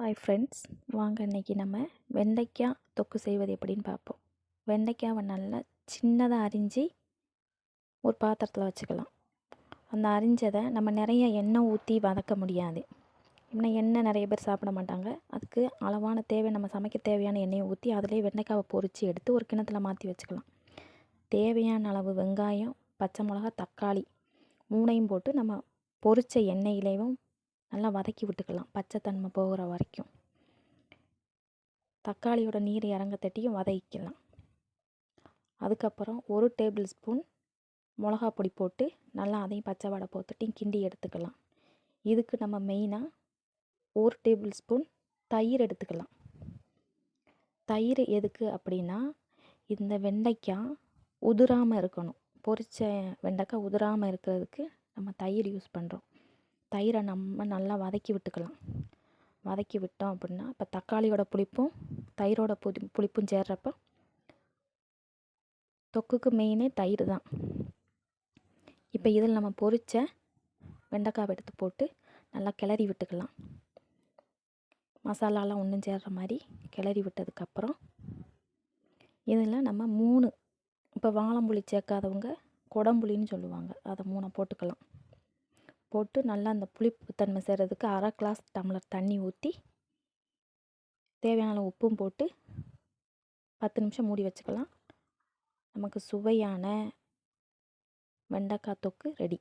Hi friends வாங்க இன்றைக்கி நம்ம வெண்டைக்காய் தொக்கு செய்வது எப்படின்னு பார்ப்போம். வெண்டைக்காவை நல்லா சின்னதாக அரிஞ்சு ஒரு பாத்திரத்தில் வச்சுக்கலாம். அந்த அரிஞ்சதை நம்ம நிறைய எண்ணெய் ஊற்றி வதக்க முடியாது. இன்னும் எண்ணெய் நிறைய பேர் சாப்பிட மாட்டாங்க. அதுக்கு அளவான தேவை நம்ம சமைக்க தேவையான எண்ணெயை ஊற்றி அதிலே வெண்டைக்காவை பொரித்து எடுத்து ஒரு கிணத்துல மாற்றி வச்சுக்கலாம். தேவையான அளவு வெங்காயம் பச்சை மிளகா தக்காளி மூணையும் போட்டு நம்ம பொரித்த எண்ணெயிலேயும் நல்லா வதக்கி விட்டுக்கலாம். பச்சை தன்மை போகிற வரைக்கும். தக்காளியோட நீர் இறங்க தட்டியும் வதக்கிக்கலாம். அதுக்கப்புறம் ஒரு டேபிள் ஸ்பூன் மிளகா பொடி போட்டு நல்லா அதையும் பச்சை வடை போத்துட்டையும் கிண்டி எடுத்துக்கலாம். இதுக்கு நம்ம மெயினாக ஒரு டேபிள் ஸ்பூன் தயிர் எடுத்துக்கலாம். தயிர் எதுக்கு அப்படின்னா இந்த வெண்டைக்காய் உதிராமல் இருக்கணும். பொரித்த வெண்டைக்காய் உதிராமல் இருக்கிறதுக்கு நம்ம தயிர் யூஸ் பண்ணுறோம் தயிரை நம்ம நல்லா வதக்கி விட்டுக்கலாம். வதக்கி விட்டோம் அப்படின்னா இப்போ தக்காளியோட புளிப்பும் தயிரோட புளி புளிப்பும் சேர்றப்ப தொக்குக்கு மெயினே தயிர் தான். இப்போ இதில் நம்ம பொரித்த வெண்டைக்காவை எடுத்து போட்டு நல்லா கிளறி விட்டுக்கலாம். மசாலாலாம் ஒன்றும் சேர்ற மாதிரி கிளறி விட்டதுக்கப்புறம் இதில் நம்ம மூணு இப்போ வாழம்புளி சேர்க்காதவங்க குடம்புளின்னு சொல்லுவாங்க. அதை மூணை போட்டுக்கலாம். போட்டு நல்லா அந்த புளிப்பு தன்மை செய்கிறதுக்கு அரை கிளாஸ் டம்ளர் தண்ணி ஊற்றி தேவையான உப்பும் போட்டு பத்து நிமிஷம் மூடி வச்சுக்கலாம். நமக்கு சுவையான வெண்டைக்காய் தொக்கு ரெடி.